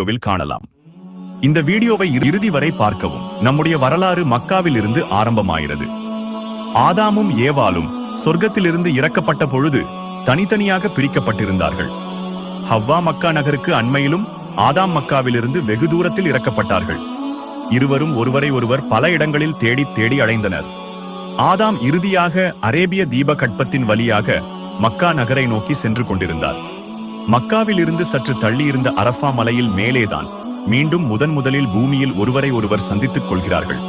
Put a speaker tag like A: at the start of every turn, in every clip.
A: வீடியோவில் காணலாம். இந்த வீடியோவை இறுதி வரை பார்க்கவும். நம்முடைய வரலாறு மக்காவில் இருந்து ஆரம்பமாகிறது. ஆதாமும் ஏவாலும் சொர்க்கத்திலிருந்து இறக்கப்பட்ட பொழுது தனித்தனியாக பிரிக்கப்பட்டிருந்தார்கள். ஹவ்வா மக்கா நகருக்கு அண்மையிலும் ஆதாம் மக்காவிலிருந்து வெகு தூரத்தில் இறக்கப்பட்டார்கள். இருவரும் ஒருவரை ஒருவர் பல இடங்களில் தேடி தேடி அடைந்தனர் ஆதாம் இறுதியாக அரேபிய தீபகற்பத்தின் வழியாக மக்கா நகரை நோக்கி சென்று கொண்டிருந்தார். மக்காவில் இருந்து சற்று தள்ளியிருந்த அரஃபா மலையில் மேலேதான் மீண்டும் முதன் முதலில் பூமியில் ஒருவரை ஒருவர் சந்தித்துக் கொள்கிறார்கள்.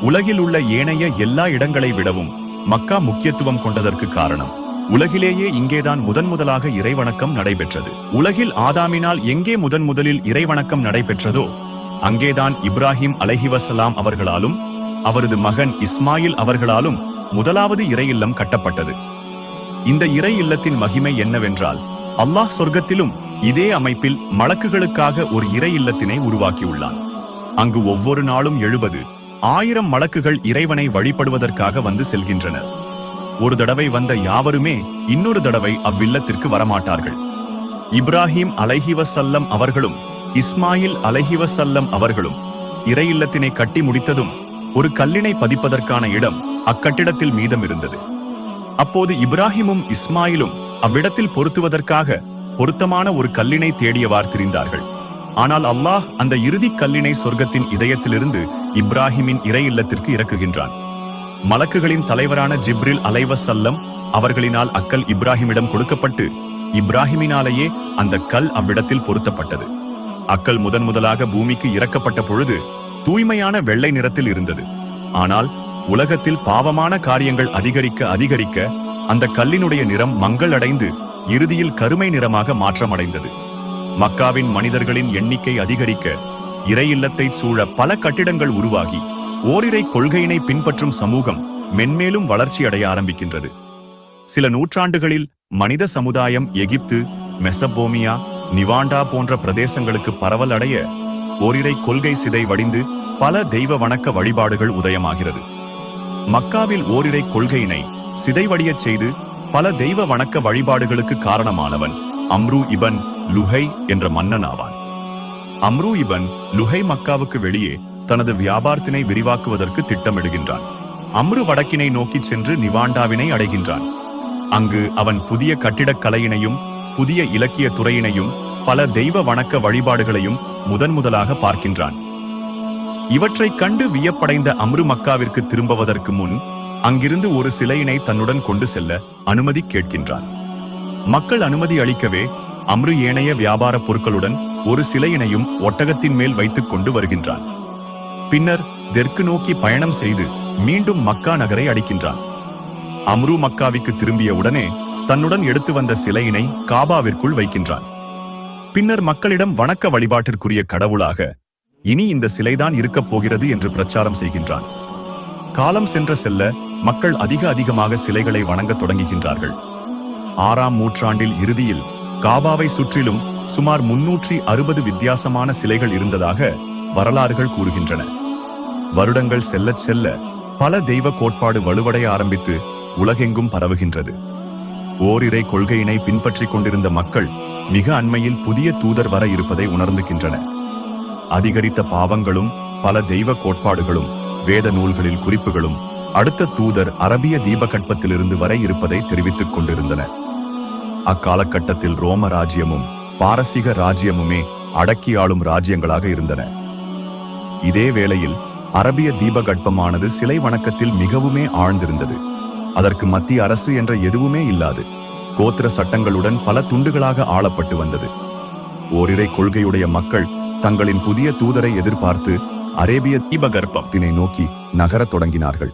A: உலகில் உள்ள ஏனைய எல்லா இடங்களை விடவும் மக்கா முக்கியத்துவம் கொண்டதற்கு காரணம். உலகிலேயே இங்கேதான் முதன் முதலாக இறைவணக்கம் நடைபெற்றது. உலகில் ஆதாமினால் எங்கே முதன் முதலில் இறைவணக்கம் நடைபெற்றதோ அங்கேதான் இப்ராஹிம் அலைஹிவசலாம் அவர்களாலும் அவரது மகன் இஸ்மாயில் அவர்களாலும் முதலாவது இறை இல்லம் கட்டப்பட்டது. இந்த இறை இல்லத்தின் மகிமை என்னவென்றால் அல்லாஹ் சொர்க்கத்திலும் இதே அமைப்பில் மலக்குகளுக்காக ஒரு இறை இல்லத்தினை உருவாக்கியுள்ளான். அங்கு ஒவ்வொரு நாளும் எழுபது ஆயிரம் மலக்குகள் இறைவனை வழிபடுவதற்காக வந்து செல்கின்றனர். ஒரு தடவை வந்த யாவருமே இன்னொரு தடவை அவ்வில்லத்திற்கு வரமாட்டார்கள். இப்ராஹிம் அலஹிவசல்லம் அவர்களும் இஸ்மாயில் அலஹிவசல்லம் அவர்களும் இறை இல்லத்தினை கட்டி முடித்ததும் ஒரு கல்லினை பதிப்பதற்கான இடம் அக்கட்டிடத்தில் மீதம் இருந்தது அப்போது இப்ராஹிமும் இஸ்மாயிலும் அவ்விடத்தில் பொருத்துவதற்காக பொருத்தமான ஒரு கல்லினை தேடியவார் திரிந்தார்கள். ஆனால் அல்லாஹ் அந்த இறுதி கல்லினை சொர்க்கத்தின் இதயத்திலிருந்து இப்ராஹிமின் இறை இல்லத்திற்கு இறக்குகின்றான். மலக்குகளின் தலைவரான ஜிப்ரில் அலைவசல்லம் அவர்களினால் அக்கல் இப்ராஹிமிடம் கொடுக்கப்பட்டு இப்ராஹிமினாலேயே அந்த கல் அவ்விடத்தில் பொருத்தப்பட்டது. அக்கல் முதன் முதலாக பூமிக்கு இறக்கப்பட்ட பொழுது தூய்மையான வெள்ளை நிறத்தில் இருந்தது. ஆனால் உலகத்தில் பாவமான காரியங்கள் அதிகரிக்க அதிகரிக்க அந்த கல்லினுடைய நிறம் மங்கள் அடைந்து இறுதியில் கருமை நிறமாக மாற்றமடைந்தது. மக்காவின் மனிதர்களின் எண்ணிக்கை அதிகரிக்க இறை இல்லத்தை சூழ பல கட்டிடங்கள் உருவாகி ஓரிரை கொள்கையினை பின்பற்றும் சமூகம் மென்மேலும் வளர்ச்சி அடைய ஆரம்பிக்கின்றது. சில நூற்றாண்டுகளில் மனித சமுதாயம் எகிப்து மெசபோமியா நிவாண்டா போன்ற பிரதேசங்களுக்கு பரவல் அடைய ஓரிரை கொள்கை சிதை வடிந்து பல தெய்வ வணக்க வழிபாடுகள் உதயமாகிறது. மக்காவில் ஓரிரை கொள்கையினை சிதைவடியச் செய்து பல தெய்வ வணக்க வழிபாடுகளுக்கு காரணமானவன் அம்ரு இபன் லுஹை என்ற மன்னன் ஆவான். அம்ரு இபன் லுஹை மக்காவுக்கு வெளியே தனது வியாபாரத்தினை விரிவாக்குவதற்கு திட்டமிடுகின்றான். அம்ரு வடக்கினை நோக்கிச் சென்று நிவாண்டாவினை அடைகின்றான். அங்கு அவன் புதிய கட்டிடக் கலையினையும் புதிய இலக்கிய துறையினையும் பல தெய்வ வணக்க வழிபாடுகளையும் முதன் முதலாக பார்க்கின்றான். இவற்றைக் கண்டு வியப்படைந்த அம்ரு மக்காவிற்கு திரும்புவதற்கு முன் அங்கிருந்து ஒரு சிலையினை தன்னுடன் கொண்டு செல்ல அனுமதி கேட்கின்றான். மக்கள் அனுமதி அளிக்கவே அம்ரு ஏனைய வியாபார பொருட்களுடன் ஒரு சிலையினையும் ஒட்டகத்தின் மேல் வைத்துக் கொண்டு வருகின்றான். பின்னர் தெற்கு நோக்கி பயணம் செய்து மீண்டும் மக்கா நகரை அடிக்கின்றான். அம்ரு மக்காவிற்கு திரும்பிய உடனே தன்னுடன் எடுத்து வந்த சிலையினை காபாவிற்குள் வைக்கின்றான். பின்னர் மக்களிடம் வணக்க வழிபாட்டிற்குரிய கடவுளாக இனி இந்த சிலைதான் இருக்கப் போகிறது என்று பிரச்சாரம் செய்கின்றான். காலம் சென்ற செல்ல மக்கள் அதிக அதிகமாக சிலைகளை வணங்கத் தொடங்குகின்றார்கள். ஆறாம் நூற்றாண்டில் இறுதியில் காபாவை சுற்றிலும் சுமார் முன்னூற்றி அறுபது வித்தியாசமான சிலைகள் இருந்ததாக வரலாறுகள் கூறுகின்றன. வருடங்கள் செல்லச் செல்ல பல தெய்வ கோட்பாடு வலுவடைய ஆரம்பித்து உலகெங்கும் பரவுகின்றது. ஓரிரை கொள்கையினை பின்பற்றிக் கொண்டிருந்த மக்கள் மிக அண்மையில் புதிய தூதர் வர இருப்பதை உணர்ந்துகின்றன. அதிகரித்த பாவங்களும் பல தெய்வ கோட்பாடுகளும் வேத நூல்களில் குறிப்புகளும் அடுத்த தூதர் அரபிய தீபகற்பத்திலிருந்து வர இருப்பதை தெரிவித்துக் கொண்டிருந்தன. அக்காலகட்டத்தில் ரோம ராஜ்யமும் பாரசீக ராஜ்யமுமே அடக்கி ஆளும் ராஜ்யங்களாக இருந்தன. இதே வேளையில் அரபிய தீபகற்பமானது சிலை வணக்கத்தில் மிகவுமே ஆழ்ந்திருந்தது. அதற்கு மத்திய அரசு என்ற எதுவுமே இல்லாது கோத்திர சட்டங்களுடன் பல துண்டுகளாக ஆளப்பட்டு வந்தது. ஓரிரை கொள்கையுடைய மக்கள் தங்களின் புதிய தூதரை எதிர்பார்த்து அரேபிய தீபகற்பத்தினை நோக்கி நகரத் தொடங்கினார்கள்.